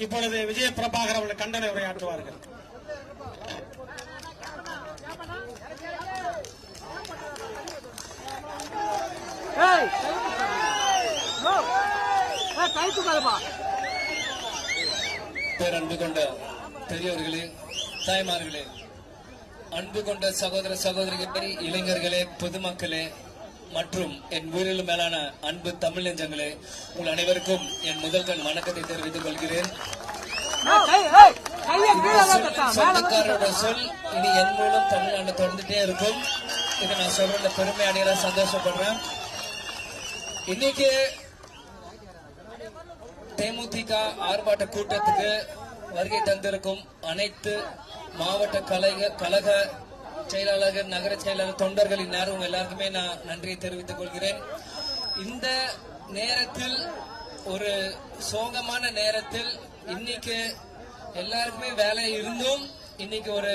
இப்பொழுது விஜய பிரபாகர் அவர்கள் கண்டன உரையாற்றுவார்கள். பேரன்பு கொண்ட பெரியவர்களே தாய்மார்களே அன்பு கொண்ட சகோதர சகோதரிகளே இளைஞர்களே பொதுமக்களே மற்றும் என் உயிரிலும் மேலான அன்பு தமிழ் நெஞ்சங்களே உங்கள் அனைவருக்கும் என் முதல்கள் வணக்கத்தை தெரிவித்துக் கொள்கிறேன். சொந்தக்காரோட சொல் இனி என் மூலம் தமிழ்நாடு தொடர்ந்துட்டே இருக்கும். இதை நான் சொல்றதுல பெருமை அடையிற சந்தோஷப்படுறேன். இன்னைக்கு தேமுதிக ஆர்ப்பாட்ட கூட்டத்துக்கு வருகை தந்திருக்கும் அனைத்து மாவட்ட கலைக கழக செயலாளர்கள் நகர செயலாளர் தொண்டர்கள் இந்நேரம் எல்லாருக்குமே நான் நன்றியை தெரிவித்துக் கொள்கிறேன். இந்த நேரத்தில் ஒரு சோகமான நேரத்தில் இன்னைக்கு எல்லாருக்குமே வேலை இருந்தும் இன்னைக்கு ஒரு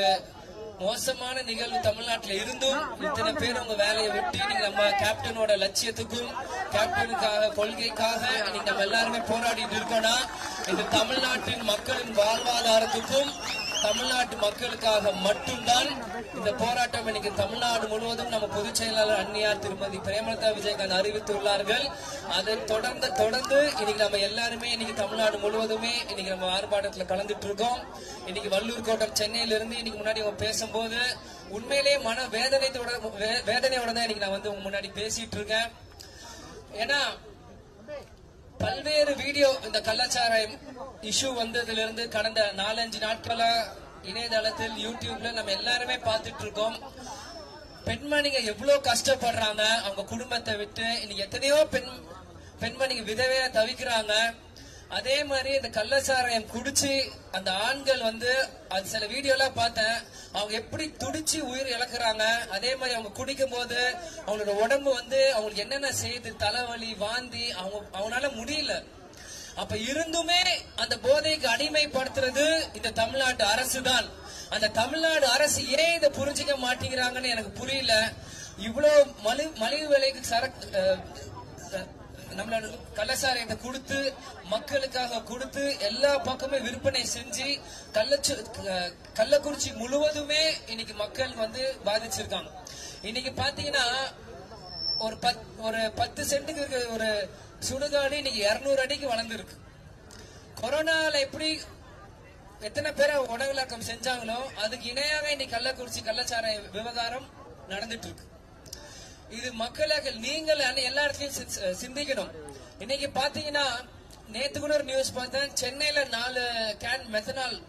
மோசமான நிகழ்வு தமிழ்நாட்டில் இருந்தும் இத்தனை பேர் உங்க வேலையை விட்டு நீங்க நம்ம கேப்டனோட லட்சியத்துக்கும் கேப்டனுக்காக கொள்கைக்காக நீங்க நம்ம எல்லாருமே போராடிட்டு இருக்கோம்னா இந்த தமிழ்நாட்டின் மக்களின் வாழ்வாதாரத்துக்கும் தமிழ்நாட்டு மக்களுக்காக மட்டும்தான் இந்த போராட்டம் இன்னைக்கு தமிழ்நாடு முழுவதும் நம்ம பொதுச் செயலாளர் அன்னியார் திருமதி பிரேமலதா விஜயகாந்த் அறிவித்துள்ளார்கள். அதை தொடர்ந்து தொடர்ந்து இன்னைக்கு நம்ம எல்லாருமே இன்னைக்கு தமிழ்நாடு முழுவதுமே இன்னைக்கு நம்ம ஆர்ப்பாட்டத்தில் கலந்துட்டு இருக்கோம் இன்னைக்கு வள்ளூர் கோட்டம் சென்னையில இருந்து இன்னைக்கு முன்னாடி அவங்க பேசும்போது உண்மையிலேயே மன வேதனையோட வே- வேதனையோட தான் இன்னைக்கு நான் வந்து உங்க முன்னாடி பேசிட்டு இருக்கேன் ஏன்னா பல்வேறு வீடியோ இந்த கள்ளச்சாராயம் இஷ்யூ வந்ததுல இருந்து கடந்த நாலஞ்சு நாட்களா இணையதளத்தில் யூடியூப்ல நம்ம எல்லாருமே பார்த்துட்டு இருக்கோம் பெண்மணிங்க எவ்வளவு கஷ்டப்படுறாங்க அவங்க குடும்பத்தை விட்டு. இன்னைக்கு எத்தனையோ பெண் பெண்மணிங்க விதவையா தவிக்கிறாங்க. அதே மாதிரி இந்த கள்ளச்சாராயம் குடிச்சு அந்த ஆண்கள் வந்து அது சில வீடியோலாம் பார்த்தேன். அவங்க எப்படி துடிச்சு உயிர் இழக்கிறாங்க அதே மாதிரி அவங்க குடிக்கும் போது அவங்களோட உடம்பு வந்து அவங்களுக்கு என்னென்ன செய்யுது தலைவலி வாந்தி அவங்க அவனால முடியல. அப்ப இருந்துமே அந்த போதைக்கு அடிமைப்படுத்துறது இந்த தமிழ்நாட்டு அரசு தான் அந்த தமிழ்நாடு அரசு ஏன் இதை புரிஞ்சுக்க மாட்டேங்கிறாங்கன்னு எனக்கு புரியல. இவ்வளவு மலி மலிவு விலைக்கு சரக்கு நம்மளோட கள்ளசாராயத்தை கொடுத்து மக்களுக்காக கொடுத்து எல்லா பக்கமே விற்பனை செஞ்சு கள்ளச்சு கள்ளக்குறிச்சி முழுவதுமே இன்னைக்கு மக்கள் வந்து பாதிச்சிருக்காங்க. இன்னைக்கு பாத்தீங்கன்னா ஒரு பத் ஒரு பத்து சென்ட்டுக்கு ஒரு சுடுகாடு இன்னைக்கு இருநூறு அடிக்கு வளர்ந்துருக்கு. கொரோனால எப்படி எத்தனை பேரை உடவிலக்கம் செஞ்சாங்களோ அதுக்கு இணையாக இன்னைக்கு கள்ளக்குறிச்சி கள்ளச்சாராய விவகாரம் நடந்துட்டு இருக்கு. இது மக்களாக நீங்கள் எல்லா இடத்துலயும் சி- சிந்திக்கணும். இன்னைக்கு பாத்தீங்கன்னா நேத்து கூட ஒரு நியூஸ் பார்த்தேன். சென்னையில நாலு கேன் மெத்தனால்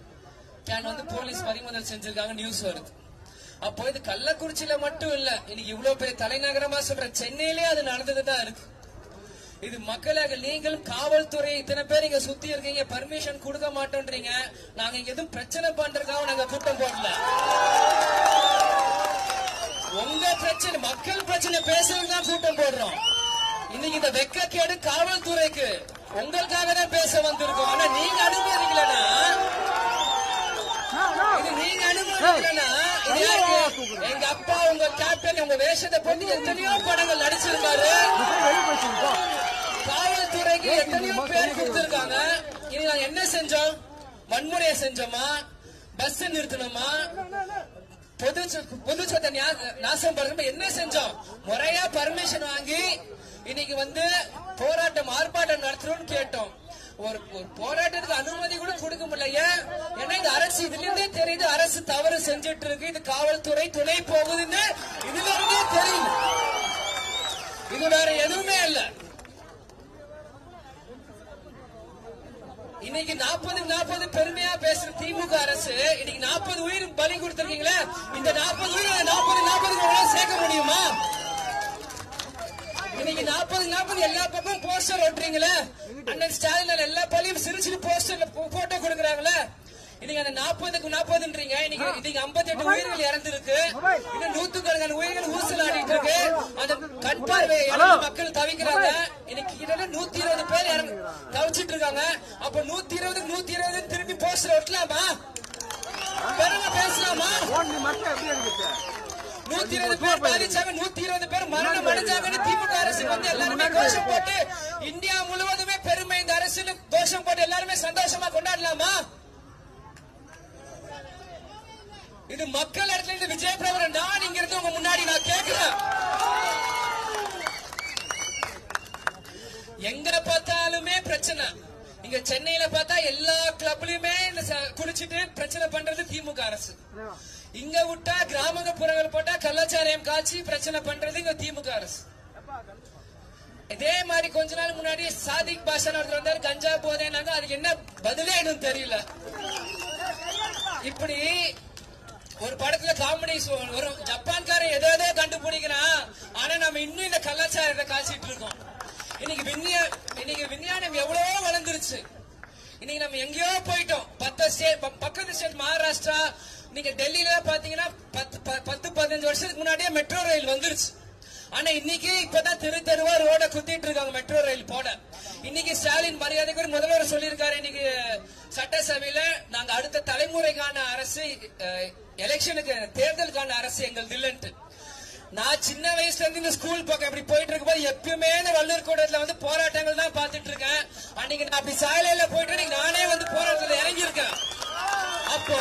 கேன் வந்து போலீஸ் பறிமுதல் செஞ்சிருக்காங்க நியூஸ் வருது. அப்போ இது கள்ளக்குறிச்சியில மட்டும் இல்ல இன்னைக்கு இவ்வளவு பெரிய தலைநகரமா சொல்ற சென்னையிலே அது நடந்துதான் இருக்கு. இது மக்களாக நீங்களும் காவல்துறை இத்தனை பேர் இங்க சுத்தி இருக்கீங்க பர்மிஷன் கொடுக்க மாட்டோன்றீங்க. நாங்க எதுவும் பிரச்சனை பண்றதுக்காக நாங்க கூட்டம் போடல. உங்க பிரச்சனை மக்கள் பிரச்சனை பேசுறதுக்கு தான் கூட்டம் போடுறோம். இன்னைக்கு இந்த வெக்கக்கேடு காவல்துறைக்கு உங்களுக்காக தான் பேச வந்திருக்கோம். ஆனா நீங்க அனுமதிக்கலன்னா இது நீங்க அனுமதிக்கலன்னா எங்க அப்பா உங்க கேப்டன் உங்க வேஷத்தை போட்டு எத்தனையோ படங்கள் நடிச்சிருக்காரு. காவல்துறைக்கு எத்தனையோ பேர் கொடுத்திருக்காங்க. இனி நாங்க என்ன செஞ்சோம்? வன்முறையை செஞ்சோமா? பஸ் நிறுத்தணுமா? பொது பொது சொத்தை நாசம் பண்றோம் என்ன செஞ்சோம்? முறையா பர்மிஷன் வாங்கி இன்னைக்கு வந்து போராட்டம் ஆர்ப்பாட்டம் நடத்துறோம்னு கேட்டோம். ஒரு ஒரு போராட்டத்துக்கு அனுமதி கூட கொடுக்க முடியல. ஏன்? ஏன்னா இந்த அரசு இதுல இருந்தே தெரியுது. அரசு தவறு செஞ்சுட்டு இருக்கு இது காவல்துறை துணை போகுதுன்னு இதுல இருந்தே தெரியுது. இது வேற எதுவுமே இல்ல. இன்னைக்கு நாற்பது நாற்பது பெருமையா பேசுற தீ அரசு இன்னைக்கு நாற்பது உயிர் பலி கொடுத்திருக்கீங்களே? இந்த நாற்பது உயிர் நாற்பது நாற்பது சேர்க்க முடியுமா? இன்னைக்கு நாற்பது நாற்பது எல்லா பக்கமும் போஸ்டர் ஒட்டுறீங்களே? அண்ணன் ஸ்டாலின் எல்லா பள்ளியும் சிரிச்சு போஸ்டர்ல போட்டோ கொடுக்குறாங்களே? இன்னைக்கு அந்த நாற்பதுக்கு நாற்பதுன்றீங்க. இன்னைக்கு இன்னைக்கு ஐம்பத்தி எட்டு உயிர்கள் இறந்திருக்கு. இன்னும் நூத்துக்கணக்கான உயிர்கள் ஊசல் ஆடிட்டு இருக்கு. அந்த கண் பார்வை மக்கள் தவிக்கிறாங்க. இன்னைக்கு கிட்டத்தட்ட நூத்தி இருபது பேர் இறந்து தவிச்சிட்டு இருக்காங்க. அப்ப நூத்தி இருபதுக்கு நூத்தி இருபது திரும்பி போஸ்டர் ஒட்டலாமா? பேசலாமா? நூத்தி இருபது பேர் பாதிச்சாங்க நூத்தி இருபது பேர் மரணம் அடைஞ்சாங்கன்னு திமுக அரசு வந்து எல்லாருமே கோஷம் போட்டு இந்தியா முழுவதுமே பெருமை இந்த அரசு கோஷம் போட்டு எல்லாருமே சந்தோஷமா கொண்டாடலாமா? இது மக்கள் இடத்துல இருந்து விஜய் பிரபலன் நான் இங்க இருந்து உங்க முன்னாடி நான் கேட்கிறேன். எங்க பார்த்தாலுமே பிரச்சனை. இங்க சென்னையில பார்த்தா எல்லா கிளப்லயுமே இந்த குடிச்சிட்டு பிரச்சனை பண்றது திமுக அரசு. இங்க விட்டா கிராமப்புறங்கள் போட்டா கள்ளச்சாராயம் காய்ச்சி பிரச்சனை பண்றது இங்க திமுக அரசு. இதே மாதிரி கொஞ்ச நாள் முன்னாடி சாதிக் பாஷா ஒருத்தர் வந்தாரு கஞ்சா போதேனாங்க அதுக்கு என்ன பதிலே எனக்கு தெரியல. இப்படி ஒரு படத்துல காமெடி வரும் ஜப்பான்காரன் ஏதோ கண்டுபிடிக்கிறான் ஆனா நம்ம இன்னும் இந்த கலாச்சாரத்தை காய்ச்சிட்டு இருக்கோம். இன்னைக்கு விஞ்ஞா இன்னைக்கு விஞ்ஞானம் எவ்வளவோ வளர்ந்துருச்சு. இன்னைக்கு நம்ம எங்கேயோ போயிட்டோம். பத்து ஸ்டேட் பக்கத்து ஸ்டேட் மகாராஷ்டிரா நீங்க டெல்லியில பாத்தீங்கன்னா பத்து ப- பத்து பதினஞ்சு வருஷத்துக்கு முன்னாடியே மெட்ரோ ரயில் வந்துருச்சு. ஆனா இன்னைக்கு இப்பதான் தெரு தெருவா ரோட குத்திட்டு இருக்காங்க மெட்ரோ ரயில் போட. இன்னைக்கு ஸ்டாலின் மரியாதைக்கு முதல்வர் சொல்லியிருக்காரு இன்னைக்கு சட்டசபையில நாங்க அடுத்த தலைமுறைக்கான அரசு எலெக்ஷனுக்கு தேர்தலுக்கான அரசு எங்களுக்கு இல்லைன்ட்டு. நான் சின்ன வயசுல இருந்து இந்த ஸ்கூல் பக்கம் இப்படி போயிட்டு இருக்கும்போது எப்பயுமே இந்த வள்ளூர் கூடத்துல வந்து போராட்டங்கள் தான் பாத்துட்டு இருக்கேன் அன்னைக்கு நான் அப்படி சாலையில போயிட்டு நானே வந்து போராட்டத்துல இறங்கியிருக்கேன். அப்போ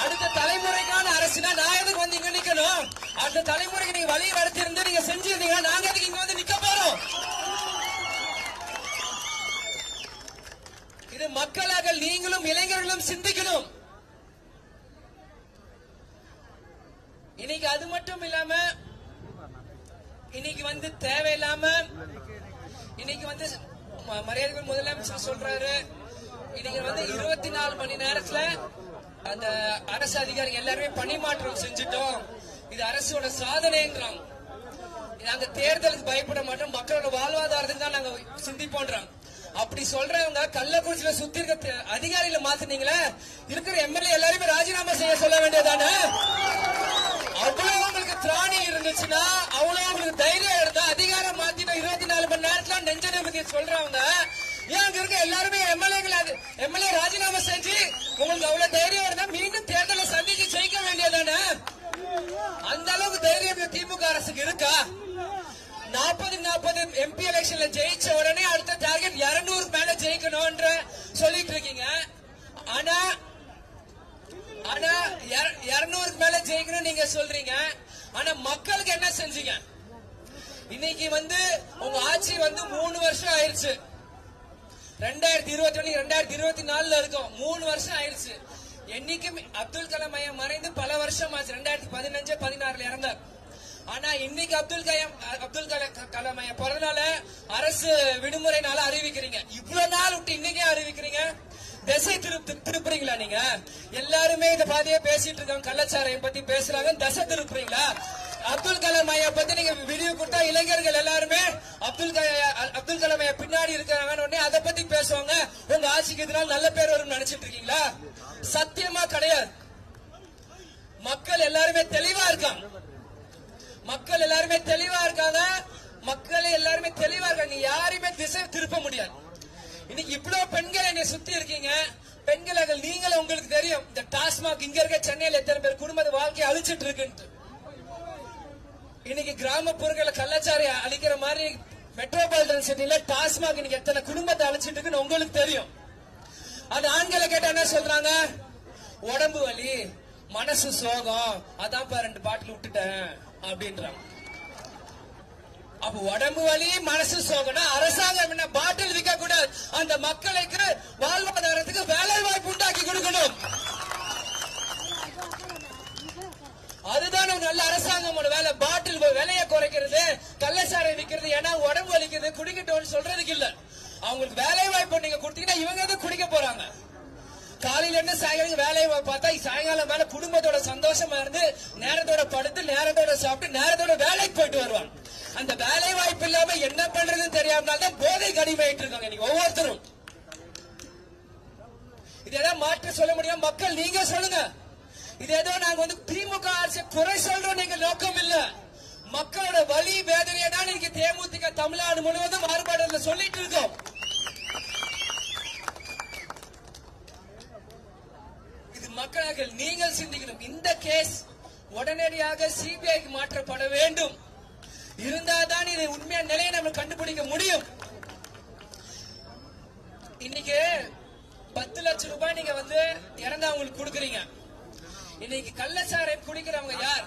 அடுத்த தலைமுறைக்கான அரசுனா நான் எதுக்கு வந்து இங்க நிக்கணும்? அடுத்த தலைமுறைக்கு நீங்க வழி நடத்தி இருந்து நீங்க செஞ்சிருந்தீங்கன்னா நாங்க எதுக்கு இங்க வந்து நிக்க போறோம்? இது மக்களாக நீங்களும் இளைஞர்களும் சிந்திக்கணும். இன்னைக்கு அது மட்டும் இல்லாம இன்னைக்கு வந்து தேவையில்லாம இன்னைக்கு வந்து ம- முதலமைச்சர் சொல்றாரு. இன்னைக்கு வந்து இருபத்தி நாலு மணி நேரத்துல அந்த அரசு அதிகாரி எல்லாருமே பணிமாற்றம் செஞ்சுட்டோம். இது அரசோட சாதனைன்றாங்க. நாங்க தேர்தலுக்கு பயப்பட மாட்டோம். மக்களோட வாழ்வாதாரத்துக்கு தான் நாங்க சிந்திப்போன்றாங்க. அப்படி சொல்றவங்க கள்ளக்குறிச்சியில சுத்தி இருக்க தே- அதிகாரிகளை மாத்தினீங்களே இருக்கிற எம்எல்ஏ எல்லாருமே ராஜினாமா செய்ய சொல்ல வேண்டியதானே அவ்வளவு திராணி இருந்துச்சுன்னா அவ்வளவு அவங்களுக்கு தைரியம் இருந்தா அதிகாரம் மாத்தின இருபத்தி நாலு மணி நேரத்துல நெஞ்ச நிபதி சொல்றவங்க. ஏன் அங்க இருக்க எல்லாருமே எம்எல்ஏகள் எம்எல்ஏ ராஜினாமா செஞ்சு உங்களுக்கு அவ்வளவு தைரியம் இருந்தா மீண்டும் தேர்தலை சந்திச்சு ஜெயிக்க வேண்டியதானே அந்த அளவுக்கு தைரியம் திமுக அரசுக்கு இருக்கா? நாற்பது நாற்பது எம்பி எலெக்ஷன்ல ஜெயிச்ச உடனே அடுத்த டார்கெட் 200 மேல ஜெயிக்கணும்ன்ற சொல்லிட்டு இருக்கீங்க. ஆனா ஆனா இருநூறுக்கு மேல ஜெயிக்கணும் நீங்க சொல்றீங்க. ஆனா மக்களுக்கு என்ன செஞ்சீங்க? இன்னைக்கு வந்து உங்க ஆட்சி வந்து மூணு வருஷம் ஆயிருச்சு. ரெண்டாயிரத்தி இருபத்தி ஒண்ணு ரெண்டாயிரத்தி இருபத்தி நாலுல இருக்கும். மூணு வருஷம் ஆயிருச்சு. என்னைக்கும் அப்துல் கலாம் ஐயா மறைந்து பல வருஷம் ஆச்சு. ரெண்டாயிரத்தி பதினஞ்சு பதினாறுல இறந்தார். ஆனா இன்னைக்கு அப்துல் கலாம் அப்துல் கலாம் கலாம் ஐயா பிறந்தனால அரசு விடுமுறை நாள அறிவிக்கிறீங்க. இவ்வளவு நாள் விட்டு இன்னைக்கே அறிவிக்கிறீங்க? திசை திருப்பு திருப்புறீங்களா நீங்க? எல்லாருமே இத பாதியே பேசிட்டு இருக்காங்க கள்ளச்சாரையை பத்தி பேசுறாங்க. தசை திருப்புறீங்களா? அப்துல் கலாம் ஐயா பத்தி நீங்க விரிவு கொடுத்தா இளைஞர்கள் எல்லாருமே அப்துல் அப்துல் கலாம் ஐயா பின்னாடி இருக்காங்கன்னு உடனே அதை பத்தி பேசுவாங்க. உங்க ஆட்சிக்கு இதனால நல்ல பேர் வரும்னு நினைச்சிட்டு இருக்கீங்களா? சத்தியமா கிடையாது. மக்கள் எல்லாருமே தெளிவா இருக்காங்க. மக்கள் எல்லாருமே தெளிவா இருக்காங்க. மக்கள் எல்லாருமே தெளிவா இருக்காங்க. நீ யாரையுமே திசை திருப்ப முடியாது. இன்னைக்கு இவ்வளவு பெண்கள் என்னை சுத்தி இருக்கீங்க. பெண்கள் நீங்களும் உங்களுக்கு தெரியும். இந்த டாஸ்மாக் இங்க இருக்க சென்னையில எத்தனை பேர் குடும்ப வாழ்க்கையை அழிச்சிட்டு இருக்குன்ட்டு. இன்னைக்கு கிராமப்புறங்களை கள்ளச்சாரி அழிக்கிற மாதிரி மெட்ரோபாலிட்டன் சிட்டில டாஸ்மாக் இன்னைக்கு எத்தனை குடும்பத்தை அழிச்சிட்டு இருக்குன்னு உங்களுக்கு தெரியும். அது ஆண்களை கேட்டா என்ன சொல்றாங்க? உடம்பு வலி மனசு சோகம். அதான் பா ரெண்டு பாட்டில் விட்டுட்டேன். அப்படின்றாங்க. அப்ப உடம்பு வலி மனசு சோகம்னா அரசாங்கம் என்ன பாட்டில் விற்க கூடாது அந்த மக்களுக்கு வாழ்வாதாரத்துக்கு வேலை வாய்ப்பு உண்டாக்கி கொடுக்கணும். அதுதான் நல்ல அரசாங்கமோட வேலை. பாட்டில் விலையை குறைக்கிறது கள்ளச்சாரை விற்கிறது ஏன்னா உடம்பு வலிக்குது குடிக்கட்டும்னு சொல்றதுக்கு இல்ல. அவங்களுக்கு வேலை வாய்ப்பு நீங்க கொடுத்தீங்கன்னா இவங்க தான் குடிக்க போறாங்க? காலையில இருந்து சாயங்காலம் வேலையை பார்த்தா சாயங்காலம் மேல குடும்பத்தோட சந்தோஷமா இருந்து நேரத்தோட படுத்து நேரத்தோட சாப்பிட்டு நேரத்தோட வேலைக்கு போயிட்டு வருவாங்க. அந்த வேலை வாய்ப்பு இல்லாம என்ன பண்றதுன்னு தெரியாம தான் போதை கடிமையிட்டு இருக்காங்க நீங்க ஒவ்வொருத்தரும். இதெல்லாம் மாற்ற சொல்ல முடியும்? மக்கள் நீங்க சொல்லுங்க. இது ஏதோ நாங்க வந்து திமுக அரசு குறை சொல்றோம் நீங்க நோக்கம் இல்ல. மக்களோட வலி வேதனையை தான் இன்னைக்கு தேமுதிக தமிழ்நாடு முழுவதும் மாறுபாடுல சொல்லிட்டு இருக்கோம். இது மக்களாக நீங்கள் சிந்திக்கணும். இந்த கேஸ் உடனடியாக சிபிஐக்கு மாற்றப்பட வேண்டும். இருந்தாதான் இதை உண்மையான நிலையை நம்ம கண்டுபிடிக்க முடியும். இன்னைக்கு பத்து லட்சம் ரூபாய் நீங்க வந்து இறந்தவங்களுக்கு கொடுக்குறீங்க. இன்னைக்கு கள்ளச்சாராயம் குடிக்கிறவங்க யார்?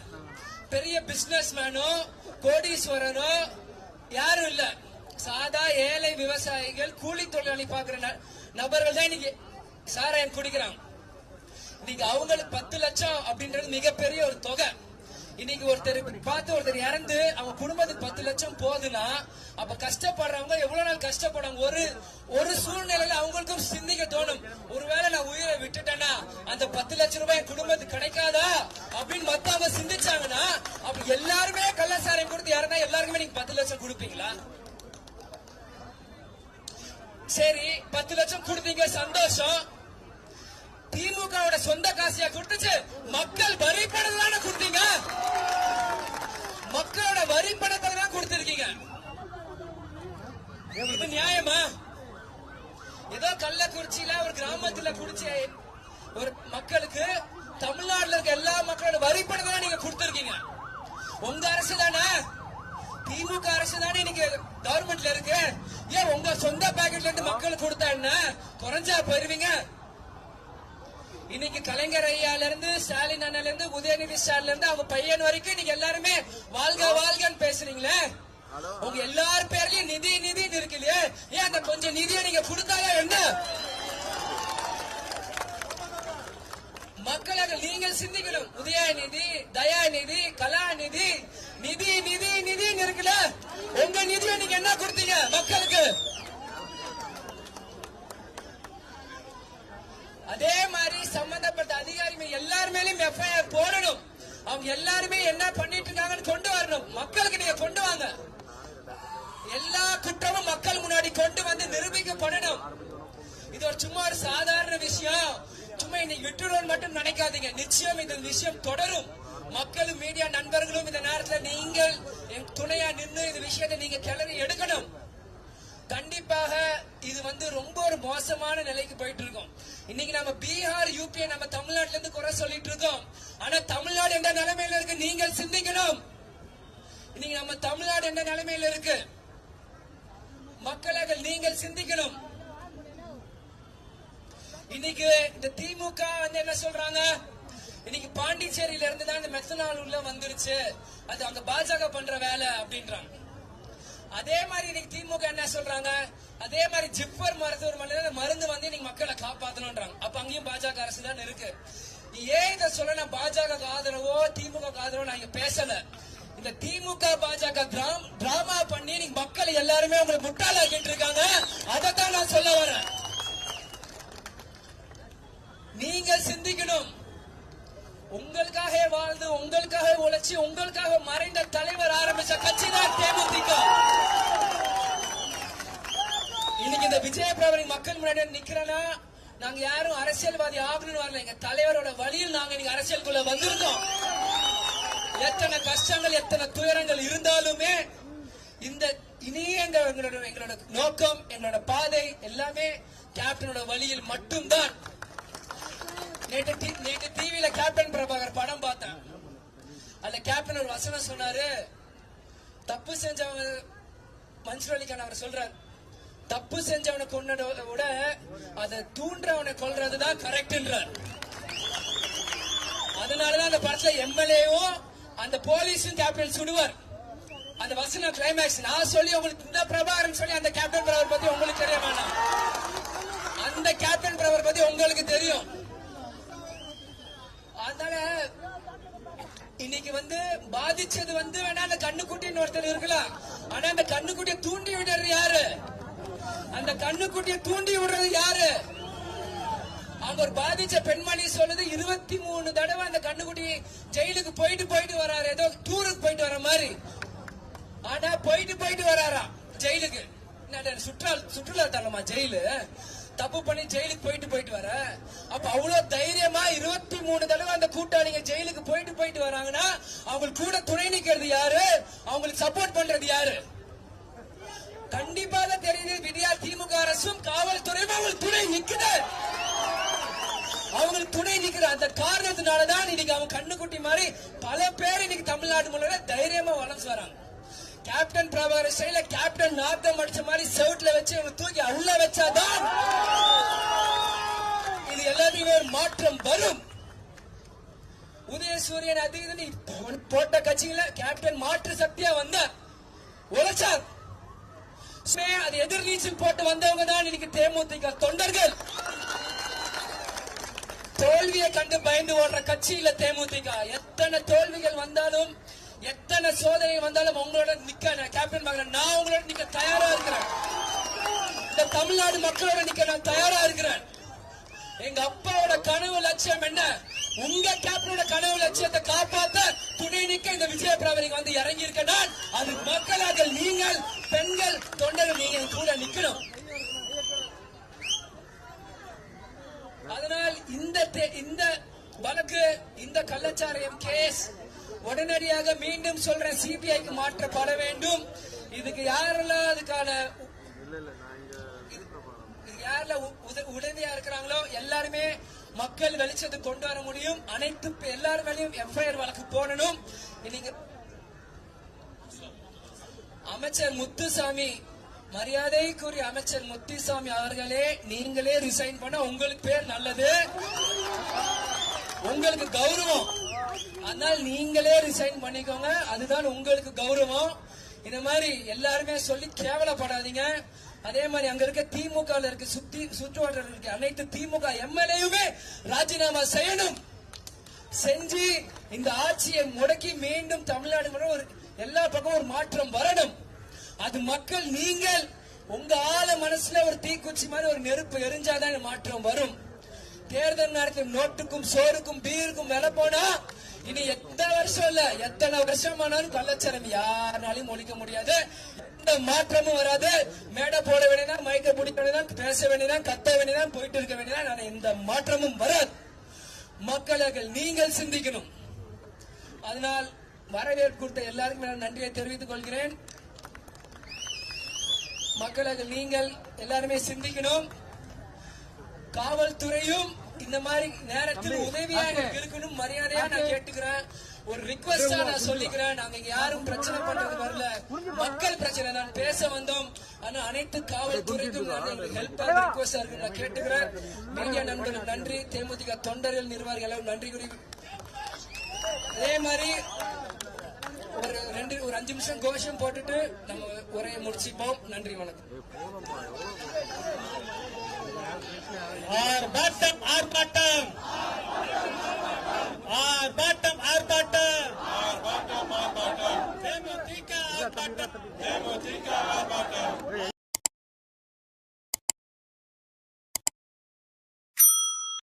பெரிய பிசினஸ் மேனோ கோடீஸ்வரனோ யாரும் இல்ல. சாதா ஏழை விவசாயிகள் கூலி தொழிலாளி பாக்குற ந- நபர்கள் தான் இன்னைக்கு சாராயம் குடிக்கிறாங்க. இன்னைக்கு அவங்களுக்கு பத்து லட்சம் அப்படின்றது மிகப்பெரிய ஒரு தொகை. இன்னைக்கு ஒருத்தர் பார்த்து ஒருத்தர் இறந்து அவங்க குடும்பத்துக்கு பத்து லட்சம் போகுதுன்னா அப்ப கஷ்டப்படுறவங்க எவ்வளவு நாள் கஷ்டப்படுறாங்க ஒரு ஒரு சூழ்நிலையில அவங்களுக்கும் சிந்திக்க தோணும். ஒருவேளை நான் உயிரை விட்டுட்டேன்னா அந்த பத்து லட்சம் ரூபாய் என் குடும்பத்துக்கு கிடைக்காதா? அப்படின்னு மத்தவங்க சிந்திச்சாங்கன்னா அப்ப எல்லாருமே கள்ளசாரம் கொடுத்து யாருன்னா எல்லாருக்குமே நீங்க பத்து லட்சம் கொடுப்பீங்களா? சரி பத்து லட்சம் கொடுத்தீங்க சந்தோஷம். திமுகவோட சொந்த காசியா கொடுத்துச்சு? மக்கள் வரி பணம் தானே கொடுத்தீங்க? மக்களோட வரி பணத்தை தான் கொடுத்திருக்கீங்க? இது நியாயமா? ஏதோ கள்ளக்குறிச்சியில ஒரு கிராமத்துல குடிச்ச ஒரு மக்களுக்கு தமிழ்நாட்டுல இருக்க எல்லா மக்களோட வரி பணத்தை தான் நீங்க கொடுத்திருக்கீங்க? உங்க அரசு தானே? திமுக அரசு தானே இன்னைக்கு கவர்மெண்ட்ல இருக்கு? ஏன் உங்க சொந்த பாக்கெட்ல இருந்து மக்களுக்கு கொடுத்தா என்ன? குறைஞ்சா போயிருவீங்க? இன்னைக்கு கலைஞர் ஐயால இருந்து ஸ்டாலின் அண்ணல இருந்து உதயநிதி ஸ்டாலின் இருந்து அவங்க பையன் வரைக்கும் நீங்க எல்லாருமே வாழ்க வாழ்கன்னு பேசுறீங்களே? உங்க எல்லார் பேர்லயும் நிதி நிதின்னு இருக்கு இல்லையா? ஏன் அந்த கொஞ்சம் நிதியை நீங்க கொடுத்தாயா என்ன? மக்களாக நீங்கள் சிந்திக்கணும். உதயநிதி தயாநிதி கலாநிதி நிதி நிதி நிதின்னு இருக்குல்ல? உங்க நிதியை நீங்க என்ன கொடுத்தீங்க மக்களுக்கு அதே மாதிரி சம்பந்தப்பட்ட அதிகாரிகள் எஃப்ஐஆர் போடணும். அவங்க எல்லாருமே என்ன பண்ணிட்டு இருக்காங்கன்னு கொண்டு வரணும். மக்களுக்கு நீங்க கொண்டு வாங்க. எல்லா குற்றமும் மக்கள் முன்னாடி கொண்டு வந்து நிரூபிக்கப்படணும். இது ஒரு சும்மா ஒரு சாதாரண விஷயம். சும்மா இன்னைக்கு விட்டுடுவோம் மட்டும் நினைக்காதீங்க. நிச்சயம் இந்த விஷயம் தொடரும். மக்களும் மீடியா நண்பர்களும் இந்த நேரத்துல நீங்கள் என் துணையா நின்று இந்த விஷயத்தை நீங்க கிளறி எடுக்கணும். கண்டிப்பாக இது வந்து ரொம்ப ஒரு மோசமான நிலைக்கு போயிட்டு இருக்கோம் இன்னைக்கு நம்ம பீகார் யூபிஐ நம்ம தமிழ்நாட்டுல இருந்து குறை சொல்லிட்டு இருக்கோம் ஆனா தமிழ்நாடு எந்த நிலைமையில இருக்கு நீங்கள் சிந்திக்கணும். இன்னைக்கு நம்ம தமிழ்நாடு எந்த நிலைமையில இருக்கு. மக்களாக நீங்கள் சிந்திக்கணும். இன்னைக்கு இந்த திமுக வந்து என்ன சொல்றாங்க? இன்னைக்கு பாண்டிச்சேரியில இருந்து தான் இந்த மெத்தனால் உள்ள வந்துருச்சு. அது அங்க பாஜக பண்ற வேலை அப்படின்றாங்க. அதே மாதிரி இன்னைக்கு திமுக என்ன சொல்றாங்க? அதே மாதிரி ஜிப்மர் மருத்துவமனையில மருந்து வந்து இன்னைக்கு மக்களை காப்பாத்தணும்ன்றாங்க. அப்ப அங்கேயும் பாஜக அரசு தான் இருக்கு. ஏன் இதை சொல்ல நான் பாஜக ஆதரவோ திமுக ஆதரவோ நான் இங்க பேசல. இந்த திமுக பாஜக டிராமா பண்ணி நீங்க மக்கள் எல்லாருமே உங்களை முட்டாளாக்கிட்டு இருக்காங்க அதை தான் நான் சொல்ல வரேன். நீங்க சிந்திக்கணும். உங்களுக்காக வாழ்ந்து உங்களுக்காக உழைச்சி உங்களுக்காக மறைந்த தலைவர் ஆரம்பிச்ச கட்சி தான் தேமுதிக. இன்னைக்கு இந்த விஜய மக்கள் முன்னாடி வந்து நிக்கிறேன்னா நாங்க யாரும் அரசியல்வாதி ஆகணும்னு வரல. எங்க தலைவரோட வழியில் நாங்க இன்னைக்கு அரசியலுக்குள்ள வந்திருக்கோம். எத்தனை கஷ்டங்கள் எத்தனை துயரங்கள் இருந்தாலுமே இந்த இனிய எங்களோட எங்களோட நோக்கம் எங்களோட பாதை எல்லாமே கேப்டனோட வழியில் மட்டும்தான். நேற்று டி- நேற்று டிவில கேப்டன் பிரபாகர் படம் பார்த்தேன். அதுல கேப்டன் ஒரு வசனம் சொன்னாரு. தப்பு செஞ்சவங்க மன்சூர் அலிகான் அவர் சொல்றாரு. தப்பு செஞ்சவனை கொன்னத விட அதை தூண்டுறவனை கொல்றதுதான் கரெக்ட்ன்றார் அதனாலதான் அந்த படத்துல எம்எல்ஏவும் அந்த போலீஸும் கேப்டன் சுடுவார். அந்த வசனம் கிளைமேக்ஸ் நான் சொல்லி உங்களுக்கு இந்த பிரபாகரன் சொல்லி அந்த கேப்டன் பிரபாகர் பத்தி உங்களுக்கு தெரிய வேண்டாம் அந்த கேப்டன் பிரபாகர் பத்தி உங்களுக்கு தெரியும். அதனால இன்னைக்கு வந்து பாதிச்சது வந்து வேணா அந்த கண்ணுக்குட்டின்னு ஒருத்தர் இருக்கலாம். ஆனா அந்த கண்ணுக்குட்டியை தூண்டி விடுறது யாரு? அந்த கண்ணுக்குட்டியை தூண்டி விடுறது யாரு? அவங்க ஒரு பாதிச்ச பெண்மணி சொல்லுது இருபத்தி மூணு தடவை அந்த கண்ணுக்குட்டி ஜெயிலுக்கு போயிட்டு போயிட்டு வராரு. ஏதோ டூருக்கு போயிட்டு வர மாதிரி. ஆனா போயிட்டு போயிட்டு வராராம் ஜெயிலுக்கு. என்னடா சுற்றுலா சுற்றுலா தலமா ஜெயிலு? தப்பு பண்ணி ஜெயிலுக்கு போயிட்டு போயிட்டு வர. அப்ப அவ்வளவு தைரியமா இருபத்தி மூணு தடவை அந்த கூட்டாளிங்க ஜெயிலுக்கு போயிட்டு போயிட்டு வராங்கன்னா அவங்களுக்கு கூட துணை நிக்கிறது யாரு? அவங்களுக்கு சப்போர்ட் பண்றது யாரு? கண்டிப்பாக தெரியுது விடியா திமுக அரசும் காவல்துறையும் அவங்களுக்கு துணை நிக்குது. அவங்களுக்கு துணை நிக்கிற அந்த காரணத்தினாலதான் இன்னைக்கு அவங்க கண்ணுக்குட்டி மாதிரி பல பேர் இன்னைக்கு தமிழ்நாடு முழுவதும் தைரியமா வளர்ந்து வராங்க. கேப்டன் பிரபாகர் ஸ்டைல கேப்டன் நாத்தம் அடிச்ச மாதிரி செவுட்ல வச்சு அவங்க தூக்கி உள்ள வச்சாதான் இது எல்லாத்தையுமே ஒரு மாற்றம் வரும். உதயசூரியன் அது இதுன்னு போட்ட கட்சியில கேப்டன் மாற்று சக்தியா வந்த உழைச்சார். சுமே, அது எதிர்நீச்சல் போட்டு வந்தவங்க தான் இன்னைக்கு தேமுதிக தொண்டர்கள். தோல்வியை கண்டு பயந்து ஓடுற கட்சியில தேமுதிக. எத்தனை தோல்விகள் வந்தாலும் எத்தனை சோதனை வந்தாலும் உங்களோட நிக்க நான் கேப்டன் மகன் நான் உங்களோட நிக்க தயாரா இருக்கிறேன். இந்த தமிழ்நாடு மக்களோட நிக்க நான் தயாரா இருக்கிறேன். எங்க அப்பாவோட கனவு லட்சியம் என்ன? உங்க கேப்டனோட கனவு லட்சியத்தை காப்பாத்த துணை நிக்க இந்த விஜய பிரபலிங்க வந்து இறங்கி இருக்க நான். அது மக்களாக நீங்கள் பெண்கள் தொண்டர்கள் நீங்க கூட நிக்கணும். அதனால் இந்த இந்த வழக்கு இந்த கள்ளச்சாரியம் கேஸ் உடனடியாக மீண்டும் சொல்றேன் சிபிஐக்கு மாற்றப்பட வேண்டும். இதுக்கு யாரெல்லாம் அதுக்கான இது யாரெல்லாம் உத- உதவியா இருக்கிறாங்களோ எல்லாருமே மக்கள் வெளிச்சத்தை கொண்டு வர முடியும். அனைத்து எல்லாரும் எல்லார் எஃப்ஐஆர் வழக்கு போடணும். நீங்க அமைச்சர் முத்துசாமி மரியாதைக்குரிய அமைச்சர் முத்துசாமி அவர்களே நீங்களே ரிசைன் பண்ண உங்களுக்கு பேர் நல்லது. உங்களுக்கு கௌரவம். அதனால் நீங்களே ரிசைன் பண்ணிக்கோங்க. அதுதான் உங்களுக்கு கௌரவம். இந்த மாதிரி எல்லாருமே சொல்லி கேவலப்படாதீங்க. அதே மாதிரி அங்க இருக்க திமுக இருக்க சுத்தி சுற்றுவட்டார இருக்க அனைத்து திமுக எம்எல்ஏயுமே ராஜினாமா செய்யணும். செஞ்சு இந்த ஆட்சியை முடக்கி மீண்டும் தமிழ்நாடு ஒரு எல்லா பக்கமும் ஒரு மாற்றம் வரணும். அது மக்கள் நீங்கள் உங்க ஆழ மனசுல ஒரு தீக்குச்சி மாதிரி ஒரு நெருப்பு எரிஞ்சாதான் மாற்றம் வரும். தேர்தல் நேரத்தில் நோட்டுக்கும் சோறுக்கும் பீருக்கும் வில போனா இனி எத்தனை வருஷம் இல்ல? எத்தனை வருஷம் ஆனாலும் கள்ளச்சாரம் யாருனாலையும் ஒழிக்க முடியாது. எந்த மாற்றமும் வராது. மேடை போட வேண்டியதான் மயக்க பிடிக்க வேண்டியதான் பேச வேண்டியதான் கத்த வேண்டியதான் போயிட்டு இருக்க வேண்டியதான் எந்த மாற்றமும் வராது. மக்களர்கள் நீங்கள் சிந்திக்கணும். அதனால் வரவேற்பு கொடுத்த எல்லாருக்கும் நான் நன்றியை தெரிவித்துக் கொள்கிறேன். மக்களர்கள் நீங்கள் எல்லாருமே சிந்திக்கணும். காவல்துறையும் இந்த மாதிரி நேரத்தில் உதவியா எங்களுக்கு இருக்கணும் மரியாதையா நான் கேட்டுக்கிறேன். ஒரு ரிக்வஸ்டா நான் சொல்லிக்கிறேன். நாங்க யாரும் பிரச்சனை பண்றது வரல. மக்கள் பிரச்சனை நான் பேச வந்தோம். ஆனா அனைத்து காவல்துறைக்கும் நான் ஹெல்ப் ரிக்வஸ்டா இருக்கு நான் கேட்டுக்கிறேன். மீடியா நண்பர்கள் நன்றி. தேமுதிக தொண்டர்கள் நிர்வாகிகள் நன்றி கூறி அதே மாதிரி ஒரு ரெண்டு ஒரு அஞ்சு நிமிஷம் கோஷம் போட்டுட்டு நம்ம உரையை முடிச்சுப்போம். நன்றி வணக்கம். और bottom or bottom. Or bottom or bottom. Or bottom.